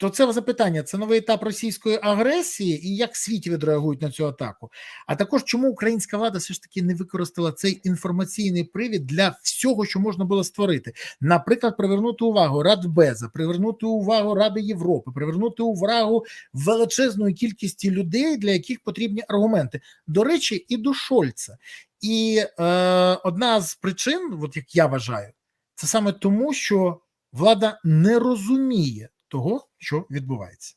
то це запитання: це новий етап російської агресії, і як в світі відреагують на цю атаку? А також чому українська влада все ж таки не використала цей інформаційний привід для всього, що можна було створити? Наприклад, привернути увагу Радбеза, привернути увагу Ради Європи, привернути увагу величезної кількості людей, для яких потрібні аргументи. До речі, і до Шольца. І е, одна з причин, от як я вважаю, це саме тому, що влада не розуміє того, що відбувається.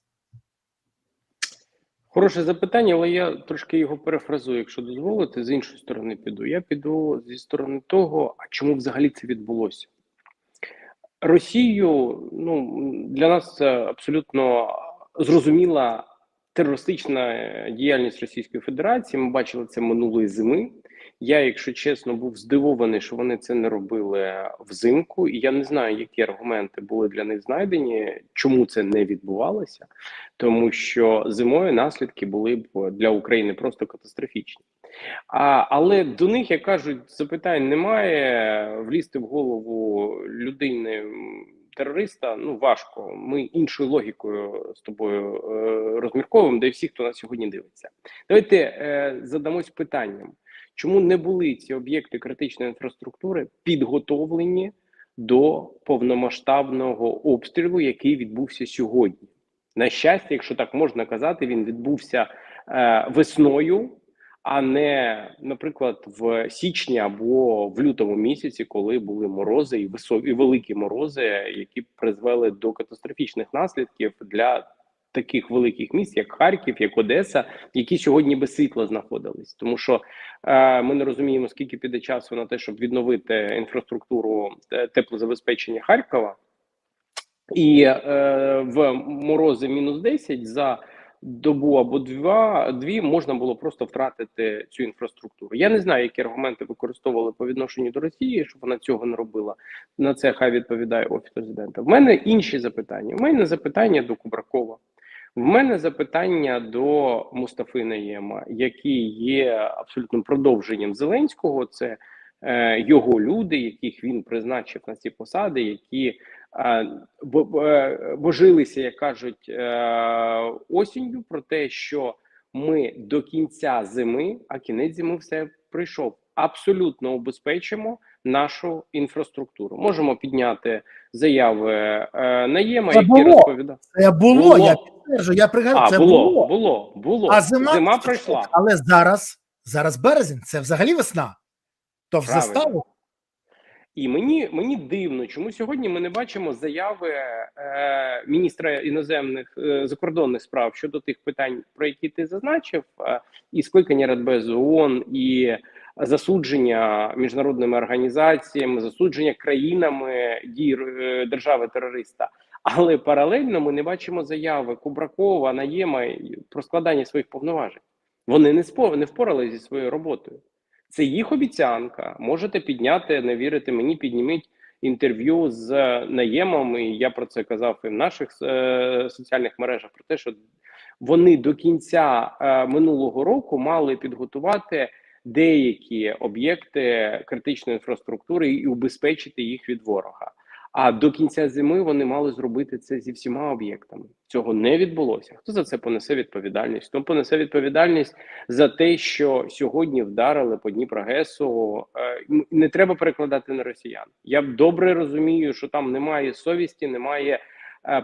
Хороше запитання, але я трошки його перефразую, якщо дозволите, з іншої сторони піду. Я піду зі сторони того, а чому взагалі це відбулося. Росію ну, для нас абсолютно зрозуміла терористична діяльність Російської Федерації. Ми бачили це минулої зими. Я, якщо чесно, був здивований, що вони це не робили взимку, і я не знаю, які аргументи були для них знайдені, чому це не відбувалося, тому що зимою наслідки були б для України просто катастрофічні. А, Але до них, як кажуть, запитань немає. Влізти в голову людини терориста ну важко. Ми іншою логікою з тобою е, розмірковуємо, де всі, хто нас сьогодні дивиться. Давайте е, задамось питанням. Чому не були ці об'єкти критичної інфраструктури підготовлені до повномасштабного обстрілу, який відбувся сьогодні? На щастя, якщо так можна казати, він відбувся е, весною, а не, наприклад, в січні або в лютому місяці, коли були морози і високі великі морози, які призвели до катастрофічних наслідків для таких великих міст, як Харків, як Одеса, які сьогодні без світла знаходились, тому що е, ми не розуміємо, скільки піде часу на те, щоб відновити інфраструктуру е, теплозабезпечення Харкова, і е, в морози мінус 10 за добу або два дві можна було просто втратити цю інфраструктуру. Я не знаю, які аргументи використовували по відношенню до Росії, щоб вона цього не робила. На це хай відповідає офіс президента. В мене інші запитання. У мене запитання до Кубракова. В мене запитання до Мустафи Наєма, який є абсолютним продовженням Зеленського. Це е, його люди, яких він призначив на ці посади, які е, божилися, як кажуть, е, осінню про те, що ми до кінця зими, а кінець зими все прийшов. Абсолютно убезпечимо нашу інфраструктуру. Можемо підняти заяви е, Наєма, Це які було. розповідав. Це було, Було. я підтверджую, я пригадую, це було, було. було, було, А зима, зима пройшла. Але зараз, зараз березень, це взагалі весна. То в заставу І мені мені дивно, чому сьогодні ми не бачимо заяви е, міністра іноземних е, закордонних справ щодо тих питань, про які ти зазначив, е, і скликання Радбезу ООН, і засудження міжнародними організаціями, засудження країнами дій е, держави терориста. Але паралельно ми не бачимо заяви Кубракова, Наєма про складання своїх повноважень. Вони не спо не впоралися зі своєю роботою. Це їх обіцянка. Можете підняти, не вірите мені, підніміть інтерв'ю з Наємом. І я про це казав і в наших е, соціальних мережах. Про те, що вони до кінця е, минулого року мали підготувати деякі об'єкти критичної інфраструктури і убезпечити їх від ворога. А до кінця зими вони мали зробити це зі всіма об'єктами. Цього не відбулося. Хто за це понесе відповідальність? Хто понесе відповідальність за те, що сьогодні вдарили по Дніпрогесу? Е, Не треба перекладати на росіян. Я добре розумію, що там немає совісті, немає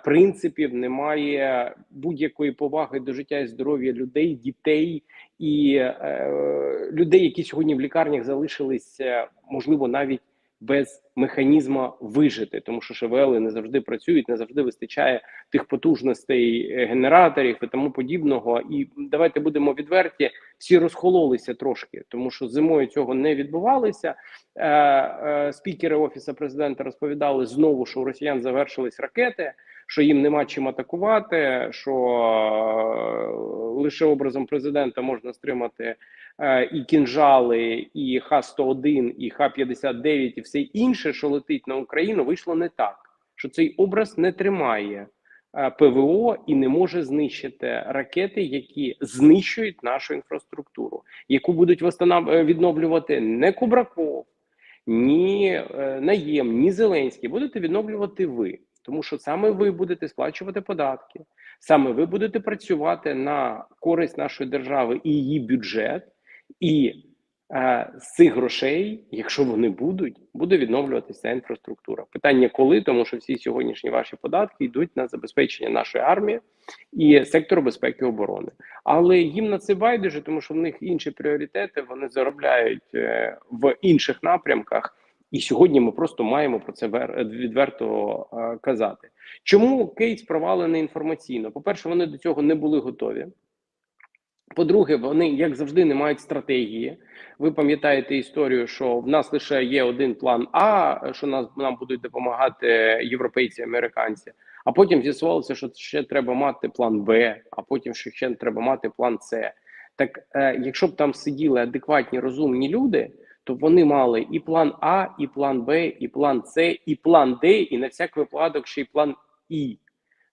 принципів, немає будь-якої поваги до життя і здоров'я людей, дітей і е, людей, які сьогодні в лікарнях залишилися, можливо, навіть без механізму вижити, тому що ШВЛ не завжди працюють, не завжди вистачає тих потужностей е, генераторів і тому подібного. І давайте будемо відверті, всі розхололися трошки, тому що зимою цього не відбувалося. Е, е, спікери офісу президента розповідали знову, що у росіян завершились ракети. Що їм нема чим атакувати, що е, лише образом президента можна стримати е, і кінжали, і Х-101, і Х-59, і все інше, що летить на Україну, вийшло не так. Що цей образ не тримає е, ПВО і не може знищити ракети, які знищують нашу інфраструктуру, яку будуть відновлювати не Кубраков, ні Наєм, ні Зеленський. Будете відновлювати ви. Тому що саме ви будете сплачувати податки, саме ви будете працювати на користь нашої держави і її бюджет, і е, з цих грошей, якщо вони будуть, буде відновлюватися інфраструктура. Питання коли, тому що всі сьогоднішні ваші податки йдуть на забезпечення нашої армії і сектору безпеки і оборони. Але їм на це байдуже, тому що в них інші пріоритети. Вони заробляють е, в інших напрямках. І сьогодні ми просто маємо про це відверто казати. Чому кейс провалений інформаційно? По-перше, вони до цього не були готові. По-друге, вони, як завжди, не мають стратегії. Ви пам'ятаєте історію, що в нас лише є один план А, що нас нам будуть допомагати європейці, американці. А потім з'ясувалося, що ще треба мати план Б, а потім що ще треба мати план С. Так, е, якщо б там сиділи адекватні розумні люди, то вони мали і план А, і план Б, і план С, і план Д, і на всяк випадок ще й план І.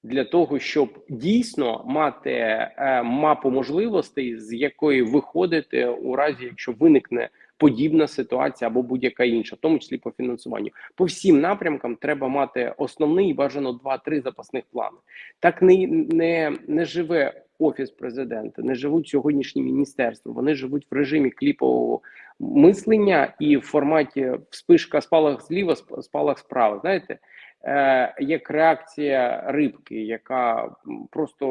Для того щоб дійсно мати е, мапу можливостей, з якої виходити у разі, якщо виникне подібна ситуація або будь-яка інша, в тому числі по фінансуванню, по всім напрямкам треба мати основний бажано два-три запасних плани. Так не, не, не живе офіс президента, не живуть сьогоднішні міністерства. Вони живуть в режимі кліпового мислення і в форматі вспишка спалах зліва, сп- спалах справа. Знаєте, е, як реакція рибки, яка просто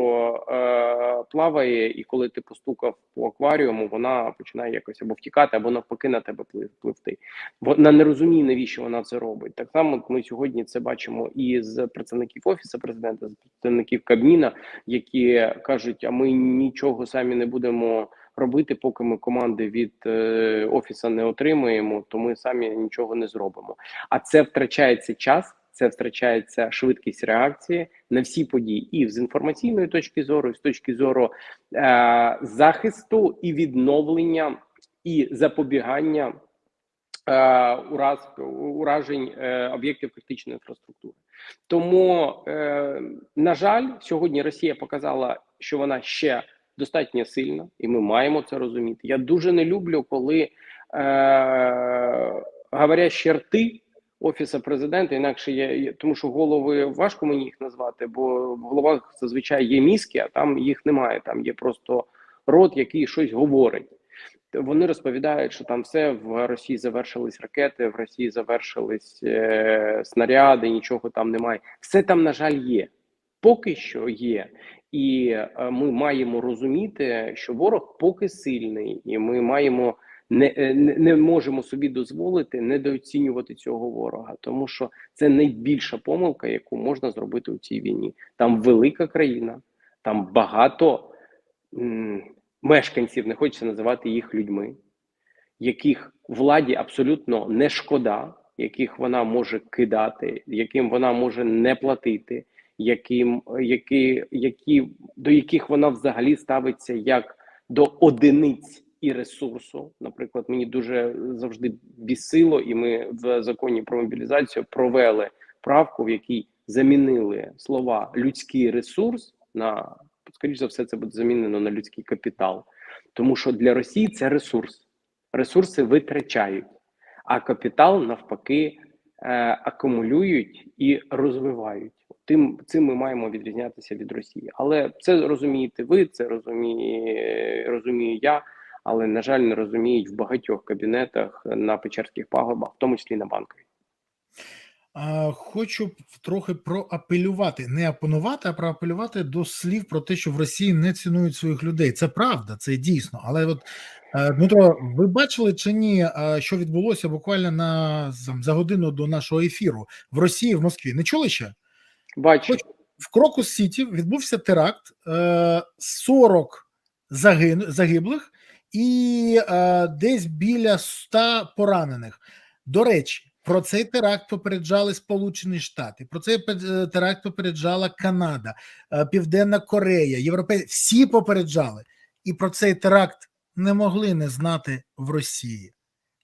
е, плаває, і коли ти постукав по акваріуму, вона починає якось або втікати, або навпаки на тебе плив- пливти. Вона не розуміє, навіщо вона це робить. Так само ми сьогодні це бачимо і з представників офісу президента, з представників Кабміна, які кажуть: а ми нічого самі не будемо робити, поки ми команди від е, офісу не отримуємо, то ми самі нічого не зробимо. А це втрачається час, це втрачається швидкість реакції на всі події, і з інформаційної точки зору, і з точки зору е, захисту і відновлення і запобігання е, ураз, уражень е, об'єктів критичної інфраструктури. Тому, е, на жаль, сьогодні Росія показала, що вона ще достатньо сильна, і ми маємо це розуміти. Я дуже не люблю, коли е, говорящі рти офісу президента, інакше є- тому що голови важко мені їх назвати, бо в головах зазвичай є мізки, а там їх немає. Там є просто рот, який щось говорить. Вони розповідають, що там все в Росії завершились ракети, в Росії завершились е, снаряди, нічого там немає. Все там, на жаль, є. Поки що є. І е, ми маємо розуміти, що ворог поки сильний, і ми маємо не, е, не, не можемо собі дозволити недооцінювати цього ворога, тому що це найбільша помилка, яку можна зробити у цій війні. Там велика країна, там багато м, мешканців, не хочеться називати їх людьми, яких владі абсолютно не шкода, яких вона може кидати, яким вона може не платити, яким які, які до яких вона взагалі ставиться як до одиниць і ресурсу. Наприклад, мені дуже завжди бісило, і ми в законі про мобілізацію провели правку, в якій замінили слова людський ресурс на скоріш за все, це буде замінено на людський капітал, тому що для Росії це ресурс. Ресурси витрачають, а капітал навпаки е, акумулюють і розвивають. Тим цим ми маємо відрізнятися від Росії. Але це розумієте ви, це розуміє, розумію я. Але на жаль, не розуміють в багатьох кабінетах на Печерських пагорбах, в тому числі на банковій. Хочу трохи проапелювати, не опонувати, а проапелювати до слів про те, що в Росії не цінують своїх людей. Це правда, це дійсно. Але от е, Дмитро, ви бачили чи ні, е, що відбулося буквально на за годину до нашого ефіру в Росії в Москві? Не чули ще? Бачу, Хоч- В Крокус Сіті відбувся теракт, е, 40 загиблих і е, десь біля 100 поранених. До речі, про цей теракт попереджали Сполучені Штати, про цей пе- теракт попереджала Канада, е, Південна Корея, Європейські всі попереджали, і про цей теракт не могли не знати в Росії.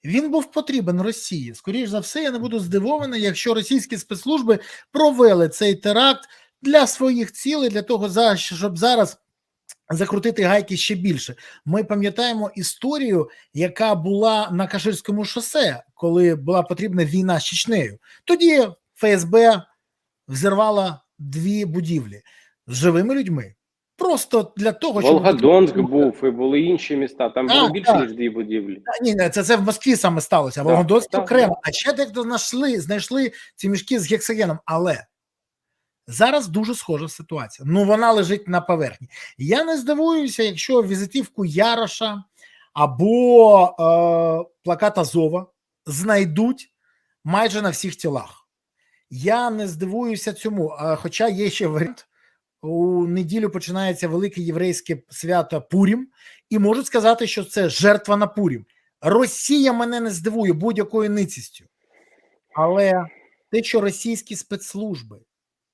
Він був потрібен Росії. Скоріш за все, я не буду здивований, якщо російські спецслужби провели цей теракт для своїх цілей, для того, щоб зараз закрутити гайки ще більше. Ми пам'ятаємо історію, яка була на Каширському шосе, коли була потрібна війна з Чечнею. Тоді ФСБ взірвала дві будівлі з живими людьми. Просто для того, щоб Волгодонськ був і були інші міста. Там було більше так. ніж дві будівлі. Та Ні, ні, це, це в Москві саме сталося, Волгодонськ окремо. А ще дехто знайшли, знайшли ці мішки з гексогеном. Але зараз дуже схожа ситуація. Ну, вона лежить на поверхні. Я не здивуюся, якщо візитівку Яроша або е, плакат Азова знайдуть майже на всіх тілах. Я не здивуюся цьому. Хоча є ще варіант. У неділю починається велике єврейське свято Пурім, і можуть сказати, що це жертва на Пурім. Росія мене не здивує будь-якою ницістю. Але те, що російські спецслужби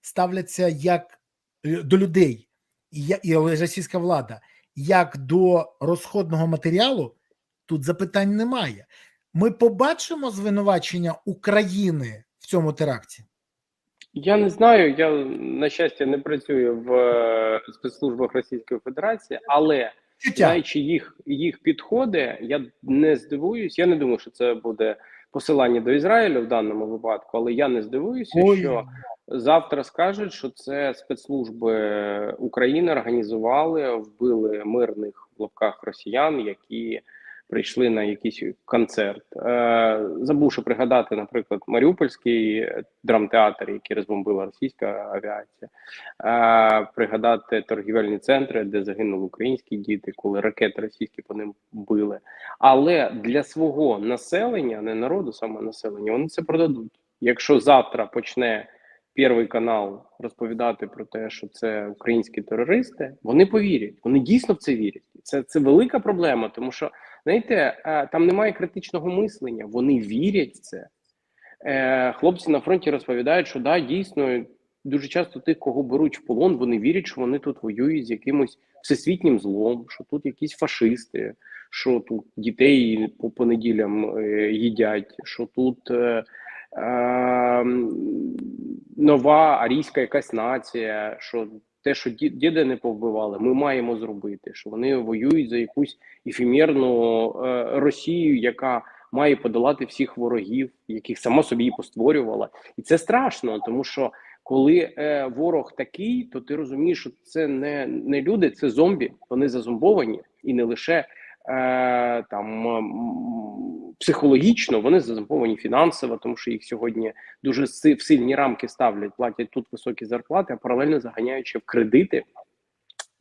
ставляться як е, до людей, і, і російська влада, як до розходного матеріалу, тут запитань немає. Ми побачимо звинувачення України в цьому теракті. Я не знаю. Я на щастя не працюю в е, спецслужбах Російської Федерації, але знаючи їх їх підходи, я не здивуюсь. Я не думаю, що це буде посилання до Ізраїлю в даному випадку, але я не здивуюся, Ой, що завтра скажуть, що це спецслужби України організували, вбили мирних в лапках росіян, які прийшли на якийсь концерт. Е, забувши пригадати, наприклад, Маріупольський драмтеатр, який розбомбила російська авіація, е, пригадати торгівельні центри, де загинули українські діти, коли ракети російські по ним били. Але для свого населення, не народу, саме населення, вони це продадуть. Якщо завтра почне Перший канал розповідати про те, що це українські терористи, вони повірять. Вони дійсно в це вірять. Це, це велика проблема, тому що знаєте, е, там немає критичного мислення. Вони вірять в це. Е, Хлопці на фронті розповідають, що да, дійсно дуже часто тих, кого беруть в полон, вони вірять, що вони тут воюють з якимось всесвітнім злом, що тут якісь фашисти, що тут дітей по понеділям е, їдять, що тут. Е, е, нова арійська якась нація, що те, що ді- діди не повбивали, ми маємо зробити. Що вони воюють за якусь ефемерну е, Росію, яка має подолати всіх ворогів, яких сама собі і постворювала, і це страшно, тому що коли е, ворог такий, то ти розумієш, що це не, не люди, це зомбі. Вони зазомбовані і не лише е, там психологічно, вони зазомбовані фінансово, тому що їх сьогодні дуже в сильні рамки ставлять, платять тут високі зарплати, а паралельно заганяючи в кредити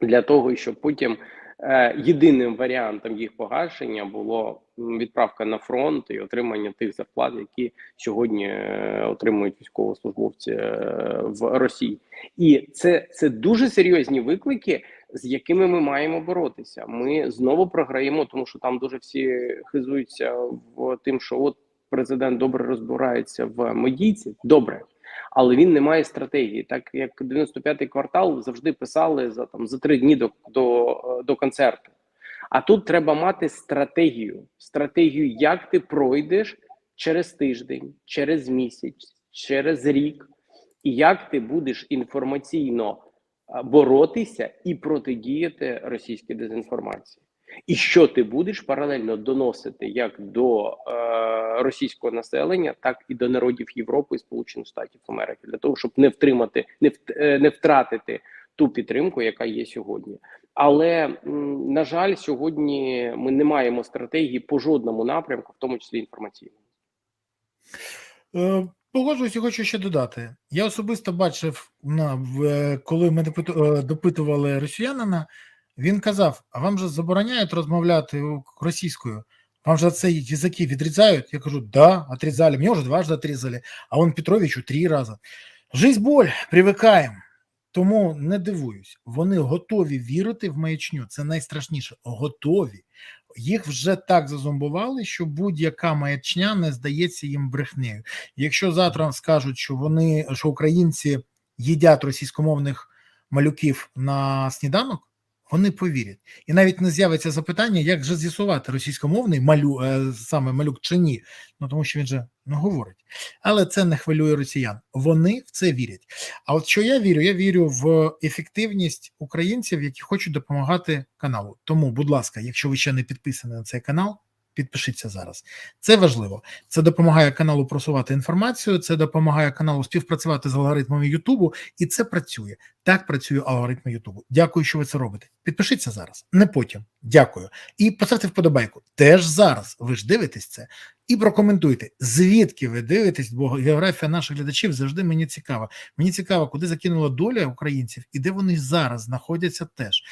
для того, щоб потім е, єдиним варіантом їх погашення було відправка на фронт і отримання тих зарплат, які сьогодні е, отримують військовослужбовці е, в Росії, і це, це дуже серйозні виклики. З якими ми маємо боротися, ми знову програємо, тому що там дуже всі хизуються в тим, що от президент добре розбирається в медійці. Добре, але він не має стратегії. Так як 95-й квартал завжди писали за там за три дні до, до, до концерту. А тут треба мати стратегію. Стратегію, як ти пройдеш через тиждень, через місяць, через рік, і як ти будеш інформаційно боротися і протидіяти російській дезінформації. І що ти будеш паралельно доносити як до е, російського населення, так і до народів Європи і Сполучених Штатів Америки, для того, щоб не втримати, не вт- е, не втратити ту підтримку, яка є сьогодні. Але м, на жаль, сьогодні ми не маємо стратегії по жодному напрямку, в тому числі інформаційному. Погоджуюсь і хочу ще додати. Я особисто бачив, е, коли ми е, допитували росіянина, він казав: а вам же забороняють розмовляти російською? Вам же це язики відрізають? Я кажу, да, отрезали. Мне уже дважды отрезали, а он Петровичу три рази. Жизнь боль, привикаємо. Тому не дивуюсь, вони готові вірити в маячню. Це найстрашніше. Готові. Їх вже так зазомбували, що будь-яка маячня не здається їм брехнею. Якщо завтра скажуть, що вони що українці їдять російськомовних малюків на сніданок, вони повірять. І навіть не з'явиться запитання, як же з'ясувати російськомовний малю, е, саме малюк чи ні. Ну тому що він же не говорить. Але це не хвилює росіян. Вони в це вірять. А от що я вірю? Я вірю в ефективність українців, які хочуть допомагати каналу. Тому, будь ласка, якщо ви ще не підписані на цей канал, Підпишіться зараз. Це важливо. Це допомагає каналу просувати інформацію, це допомагає каналу співпрацювати з алгоритмами Ютубу, і це працює. Так працює алгоритм Ютубу. Дякую, що ви це робите. Підпишіться зараз, не потім. Дякую. І поставте вподобайку. Теж зараз. Ви ж дивитесь це. І прокоментуйте, звідки ви дивитесь, бо географія наших глядачів завжди мені цікава. Мені цікаво, куди закинула доля українців і де вони зараз знаходяться теж.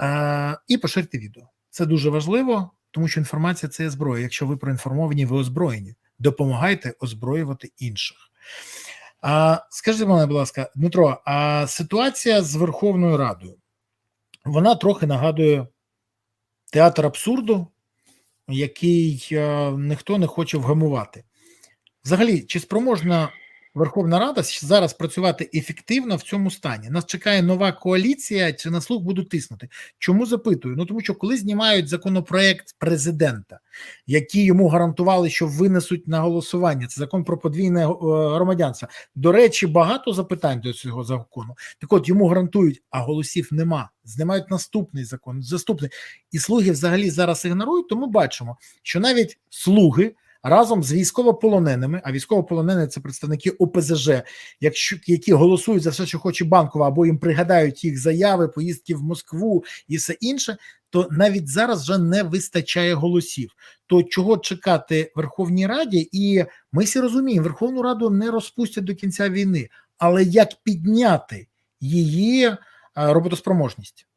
Е, і поширте відео. Це дуже важливо, тому що інформація це є зброя. Якщо ви проінформовані, ви озброєні. Допомагайте озброювати інших. А, Скажіть мене, будь ласка, Дмитро, а ситуація з Верховною Радою вона трохи нагадує театр абсурду, який е, ніхто не хоче вгамувати. Взагалі, чи спроможна Верховна Рада зараз працювати ефективно в цьому стані? Нас чекає нова коаліція, чи на слух будуть тиснути? Чому запитую? Ну тому що коли знімають законопроект президента, який йому гарантували, що винесуть на голосування, це закон про подвійне е, громадянство. До речі, багато запитань до цього закону. Так от йому гарантують, а голосів нема. Знімають наступний закон, заступний. І слуги взагалі зараз ігнорують. Тому бачимо, що навіть слуги разом з військовополоненими, а військовополонені це представники ОПЗЖ, якщо які голосують за все, що хоче банкова, або їм пригадають їх заяви, поїздки в Москву і все інше, то навіть зараз вже не вистачає голосів. То чого чекати Верховній Раді? І ми всі розуміємо, Верховну Раду не розпустять до кінця війни, але як підняти її е, роботоспроможність?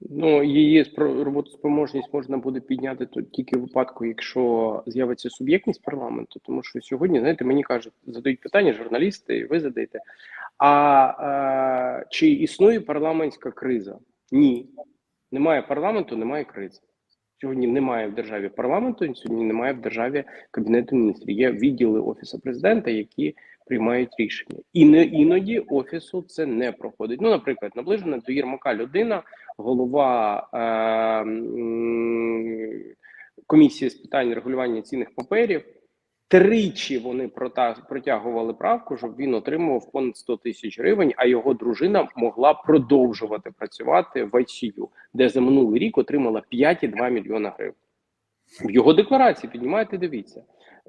Ну, її роботоспроможність можна буде підняти то тільки в випадку, якщо з'явиться суб'єктність парламенту. Тому що сьогодні, знаєте, мені кажуть, задають питання журналісти, ви задаєте. А е, чи існує парламентська криза? Ні. Немає парламенту, немає кризи. Сьогодні немає в державі парламенту, сьогодні немає в державі кабінету міністрів. Є відділи офісу президента, які приймають рішення, і не іноді офісу це не проходить. Ну, наприклад, наближена до Єрмака людина, голова е, комісії з питань регулювання цінних паперів. Тричі вони протягували правку, щоб він отримував понад 100 тисяч гривень, а його дружина могла продовжувати працювати в ICU, де за минулий рік отримала 5,2 мільйона гривень. В його декларації піднімайте, дивіться.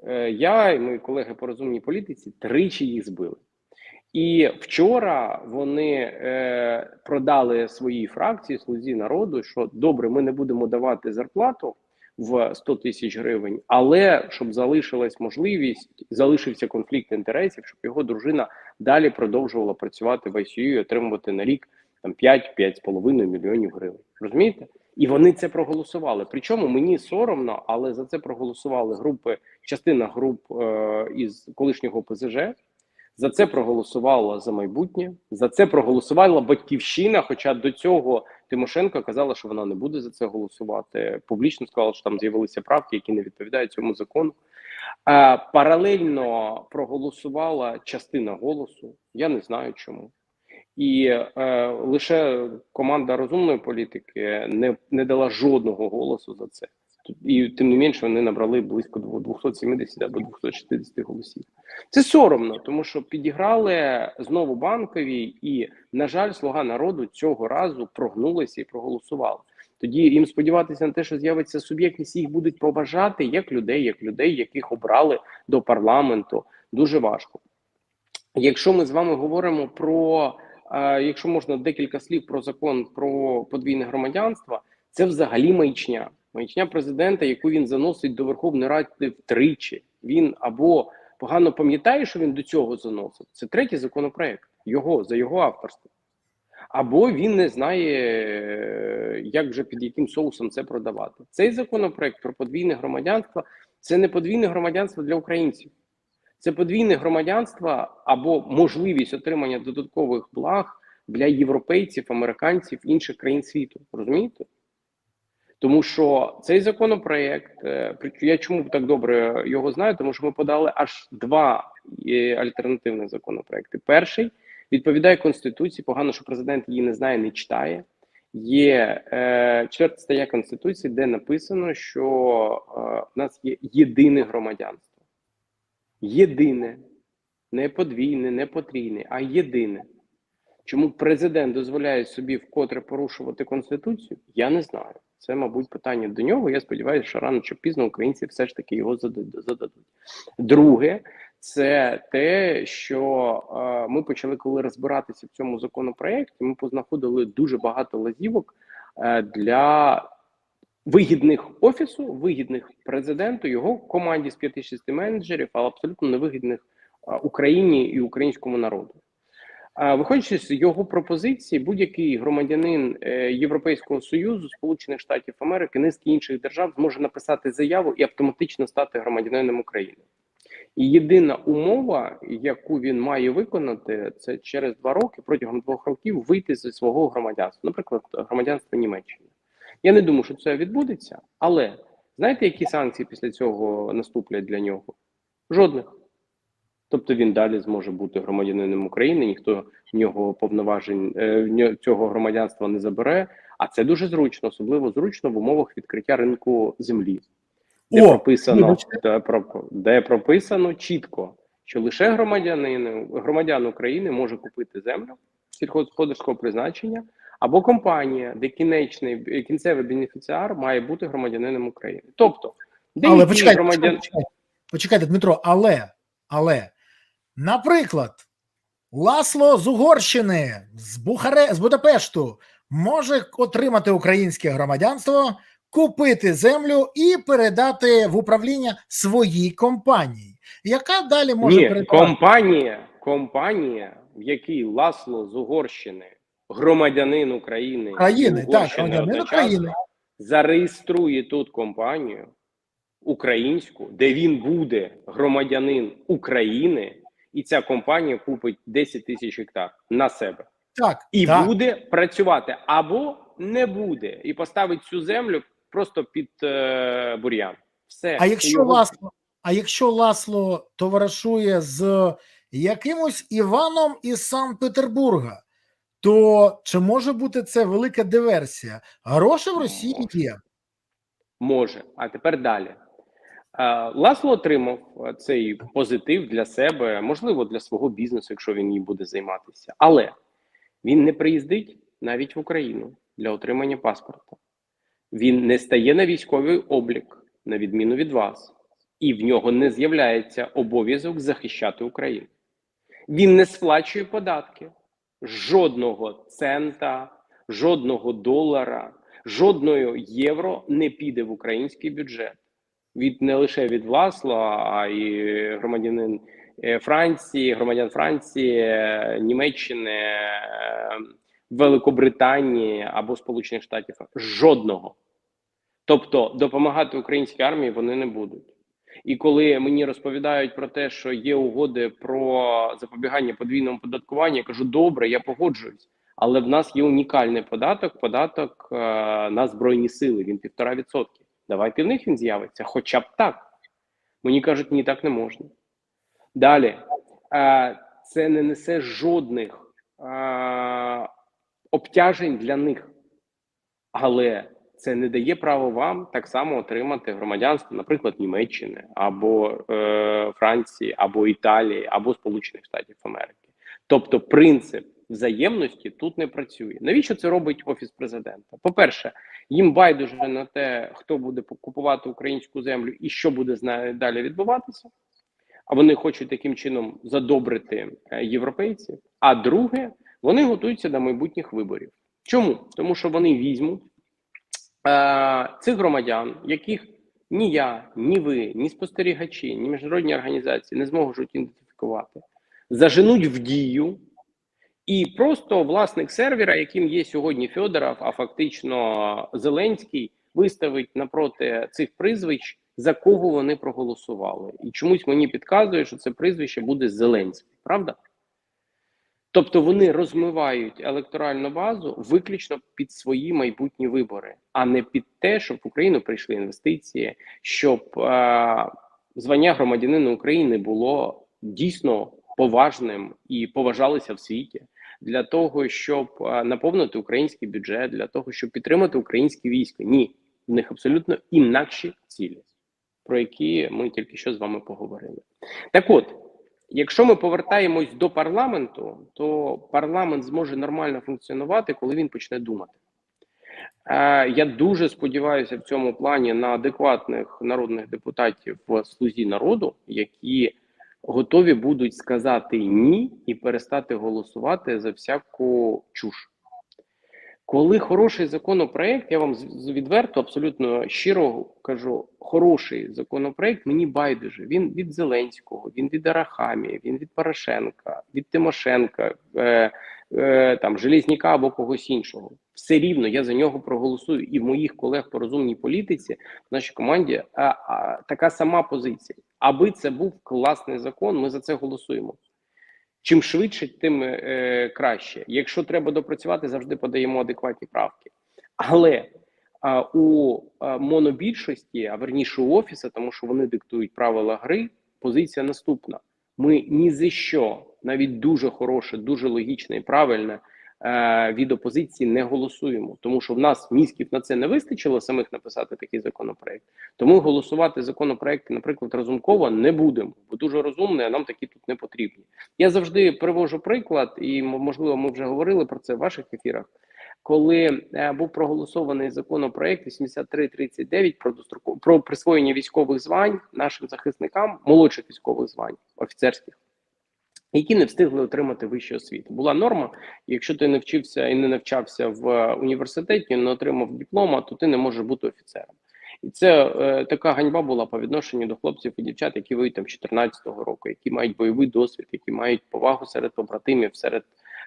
Е, Я і мої колеги по розумній політиці тричі їх збили. І вчора вони е, продали своїй фракції слузі народу, що добре, ми не будемо давати зарплату в 100 тисяч гривень, але щоб залишилась можливість, залишився конфлікт інтересів, щоб його дружина далі продовжувала працювати в ICU і отримувати на рік там 5-5,5 мільйонів гривень. Розумієте? І вони це проголосували. Причому мені соромно, але за це проголосували групи, частина груп е, із колишнього ПЗЖ. За це проголосувала за майбутнє. За це проголосувала батьківщина. Хоча до цього Тимошенко казала, що вона не буде за це голосувати. Публічно сказала, що там з'явилися правки, які не відповідають цьому закону. А паралельно проголосувала частина голосу. Я не знаю чому. І е, лише команда розумної політики не, не дала жодного голосу за це. І тим не менше вони набрали близько 270 або 260 голосів. Це соромно, тому що підіграли знову банкові, і, на жаль, слуга народу цього разу прогнулися і проголосували. Тоді їм сподіватися на те, що з'явиться суб'єктність, їх будуть поважати як людей, як людей, яких обрали до парламенту. Дуже важко. Якщо ми з вами говоримо про якщо можна декілька слів про закон про подвійне громадянство, це взагалі маячня. Маячня президента, яку він заносить до Верховної Ради втричі. Він або погано пам'ятає, що він до цього заносив. Це третій законопроект, його за його авторством. Або він не знає, як вже під яким соусом це продавати. Цей законопроект про подвійне громадянство це не подвійне громадянство для українців, це подвійне громадянство або можливість отримання додаткових благ для європейців, американців, інших країн світу. Розумієте? Тому що цей законопроект, е, я чому так добре його знаю, тому що ми подали аж два е, альтернативних законопроекти. Перший відповідає Конституції. Погано, що президент її не знає, не читає. Є е, четверта стаття Конституції, де написано, що е, в нас є єдине громадянство. Єдине, не подвійне, не потрійне, а єдине. Чому президент дозволяє собі вкотре порушувати конституцію? Я не знаю. Це, мабуть, питання до нього. Я сподіваюся, що рано чи пізно українці все ж таки його зададуть. Друге, це те, що е, ми почали коли розбиратися в цьому законопроекті. Ми познаходили дуже багато лазівок е, для вигідних офісу, вигідних президенту, його команді з 5-6 менеджерів, але абсолютно невигідних Україні і українському народу. Виходячи з його пропозиції, будь-який громадянин е, Європейського союзу, Сполучених Штатів Америки, низки інших держав зможе написати заяву і автоматично стати громадянином України. І єдина умова, яку він має виконати, це через два роки протягом двох років вийти зі свого громадянства, наприклад, громадянства Німеччини. Я не думаю, що це відбудеться, але знаєте, які санкції після цього наступлять для нього? Жодних. Тобто він далі зможе бути громадянином України, ніхто в нього повноважень е, цього громадянства не забере. А це дуже зручно, особливо зручно в умовах відкриття ринку землі, де О, прописано, де, де прописано чітко, що лише громадянин громадян України може купити землю сільськогосподарського призначення або компанія, де кінечний кінцевий бенефіціар має бути громадянином України. Тобто, Але почекайте, громадян... почекайте, почекайте, Дмитро, але, але, наприклад, Ласло з Угорщини, з, Бухаре, з Будапешту може отримати українське громадянство, купити землю і передати в управління своїй компанії, яка далі може Ні, передавати. компанія, компанія, в якій Ласло з Угорщини, громадянин України, країни, так, громадянин України. зареєструє тут компанію українську, де він буде громадянин України, і ця компанія купить 10 тисяч гектар на себе Так, і так. буде працювати або не буде, і поставить цю землю просто під е, бур'ян. Все А якщо його- Ласло, а якщо Ласло товаришує з якимось Іваном із Санкт-Петербурга, то чи може бути це велика диверсія? Гроші в Росії є. Може. А тепер далі. Е, Ласло отримав е, цей позитив для себе, можливо, для свого бізнесу, якщо він їм буде займатися. Але він не приїздить навіть в Україну для отримання паспорта. Він не стає на військовий облік, на відміну від вас, і в нього не з'являється обов'язок захищати Україну. Він не сплачує податки жодного цента, жодного долара, жодного євро не піде в український бюджет. Від не лише від Власла, а й громадянин е, Франції, громадян Франції, е, Німеччини, е, Великобританії або Сполучених Штатів. Жодного. Тобто допомагати українській армії вони не будуть. І коли мені розповідають про те, що є угоди про запобігання подвійному податкуванню, я кажу, добре, я погоджуюсь. Але в нас є унікальний податок податок е, на збройні сили. Він півтора відсотки. Давайте в них він з'явиться, хоча б так. Мені кажуть, ні, так не можна. Далі, е, це не несе жодних е, обтяжень для них, але це не дає право вам так само отримати громадянство, наприклад, Німеччини або е, Франції, або Італії, або Сполучених Штатів Америки. Тобто, принцип взаємності тут не працює. Навіщо це робить офіс президента? По-перше, їм байдуже на те, хто буде купувати українську землю і що буде з нею далі відбуватися. А вони хочуть таким чином задобрити е, європейців. А друге, вони готуються до майбутніх виборів. Чому? Тому що вони візьмуть цих громадян, яких ні я, ні ви, ні спостерігачі, ні міжнародні організації не зможуть ідентифікувати, заженуть в дію. І просто власник сервера, яким є сьогодні Федоров, а фактично Зеленський, виставить напроти цих прізвищ, за кого вони проголосували. І чомусь мені підказує, що це прізвище буде Зеленський, правда? Тобто вони розмивають електоральну базу виключно під свої майбутні вибори, а не під те, щоб в Україну прийшли інвестиції, щоб е- звання громадянина України було дійсно поважним і поважалися в світі для того, щоб е, наповнити український бюджет, для того, щоб підтримати українське військо. Ні, в них абсолютно інакші цілі, про які ми тільки що з вами поговорили. Так от Якщо ми повертаємось до парламенту, то парламент зможе нормально функціонувати, коли він почне думати. Е, Я дуже сподіваюся в цьому плані на адекватних народних депутатів в слузі народу, які готові будуть сказати ні і перестати голосувати за всяку чуш. Коли хороший законопроект, я вам відверто, абсолютно щиро кажу, хороший законопроект мені байдуже. Він від Зеленського, він від Арахамії, він від Порошенка, від Тимошенка, е, е, там Железняка або когось іншого. Все рівно я за нього проголосую. І в моїх колег по розумній політиці в нашій команді а, а, така сама позиція. Аби це був класний закон, ми за це голосуємо. Чим швидше, тим е, краще. Якщо треба допрацювати, завжди подаємо адекватні правки. Але е, у е, монобільшості, а верніше у офісу, тому що вони диктують правила гри, позиція наступна: ми ні за що, навіть дуже хороше, дуже логічне і правильне е, від опозиції не голосуємо, тому що в нас мізків на це не вистачило самих написати такий законопроект. Тому голосувати законопроекти, наприклад, Разумкова не будемо, бо дуже розумний, а нам такі тут не потрібні. Я завжди привожу приклад, і можливо, ми вже говорили про це в ваших ефірах. Коли е, був проголосований законопроект 8339 про достроку про присвоєння військових звань нашим захисникам, молодших військових звань, офіцерських, які не встигли отримати вищу освіту. Була норма, якщо ти не вчився і не навчався в е, університеті, не отримав диплома, то ти не можеш бути офіцером. І це е, така ганьба була по відношенню до хлопців і дівчат, які виють там 14-го року, які мають бойовий досвід, які мають повагу серед побратимів, серед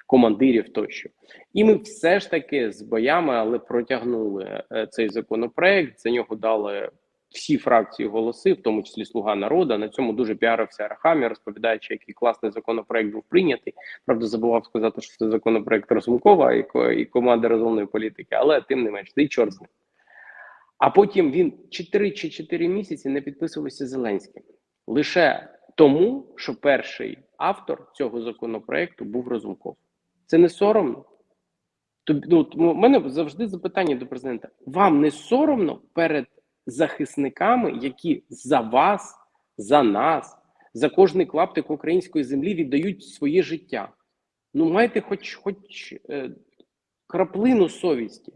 командирів тощо. І ми все ж таки з боями, але протягнули е, цей законопроект. За нього дали всі фракції голоси, в тому числі Слуга народу. На цьому дуже піарився Арахамі, розповідаючи, який класний законопроект був прийнятий. Правда, забував сказати, що це законопроект Разумкова і, і команди розумної політики, але тим не менш, й чорт з ним. А потім він 4 чи 4 місяці не підписувався Зеленським лише тому, що перший автор цього законопроекту був Разумков. Це не соромно. Тобі, ну, мене завжди запитання до президента: вам не соромно перед захисниками, які за вас, за нас, за кожний клаптик української землі віддають своє життя? Ну, майте хоч, хоч е, краплину совісті.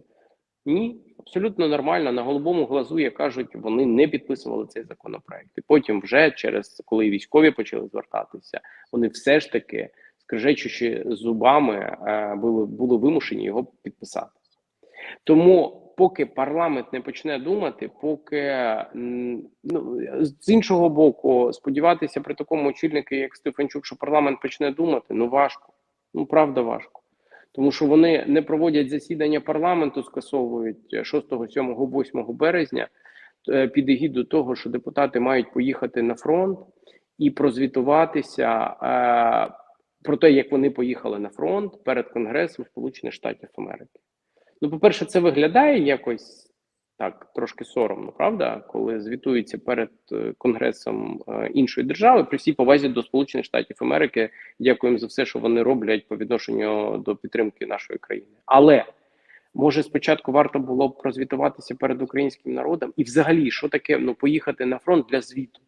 Ні, абсолютно нормально. На голубому глазу, як кажуть, вони не підписували цей законопроект. І потім, вже через коли військові почали звертатися, вони все ж таки, скрежечучи зубами, е, були, були вимушені його підписати. Тому, поки парламент не почне думати, поки ну, з іншого боку, сподіватися при такому очільнику, як Стефанчук, що парламент почне думати, ну важко. Ну правда важко. Тому що вони не проводять засідання парламенту, скасовують 6, 7, 8 березня е, під егіду того, що депутати мають поїхати на фронт і прозвітуватися е, про те, як вони поїхали на фронт перед Конгресом Сполучених Штатів Америки. Ну, по-перше, це виглядає якось так трошки соромно, правда, коли звітуються перед е, Конгресом е, іншої держави при всій повазі до Сполучених Штатів Америки. Дякуємо за все, що вони роблять по відношенню до підтримки нашої країни. Але може спочатку варто було б прозвітуватися перед українським народом, і взагалі, що таке ну поїхати на фронт для звіту?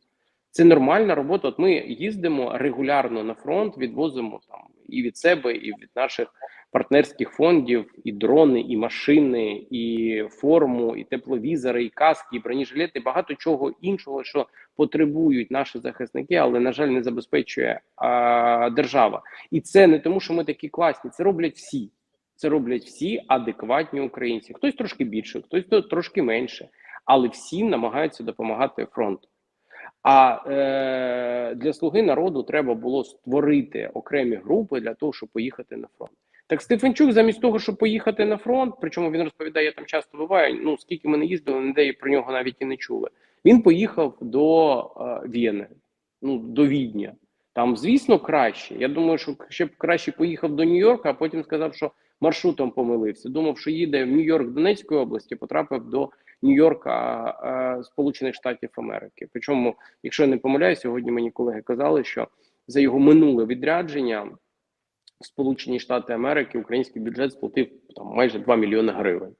Це нормальна робота. От ми їздимо регулярно на фронт, відвозимо там і від себе, і від наших партнерських фондів, і дрони, і машини, і форму, і тепловізори, і каски, і бронежилети, багато чого іншого, що потребують наші захисники, але на жаль, не забезпечує а, держава. І це не тому, що ми такі класні. Це роблять всі. Це роблять всі адекватні українці. Хтось трошки більше, хтось трошки менше, але всі намагаються допомагати фронту. А е, для слуги народу треба було створити окремі групи для того, щоб поїхати на фронт. Так Стефанчук, замість того, щоб поїхати на фронт, причому він розповідає, я там часто буваю. Ну скільки ми не їздили, ніде про нього навіть і не чули. Він поїхав до е, Вєни, ну до Відня. Там, звісно, краще. Я думаю, що ще б краще поїхав до Нью-Йорка, а потім сказав, що маршрутом помилився. Думав, що їде в Нью-Йорк Донецької області, потрапив до Нью-Йорка е, Сполучених Штатів Америки. Причому, якщо я не помиляюсь, сьогодні мені колеги казали, що за його минуле відрядження Сполучені Штати Америки український бюджет сплатив там майже 2 мільйони гривень.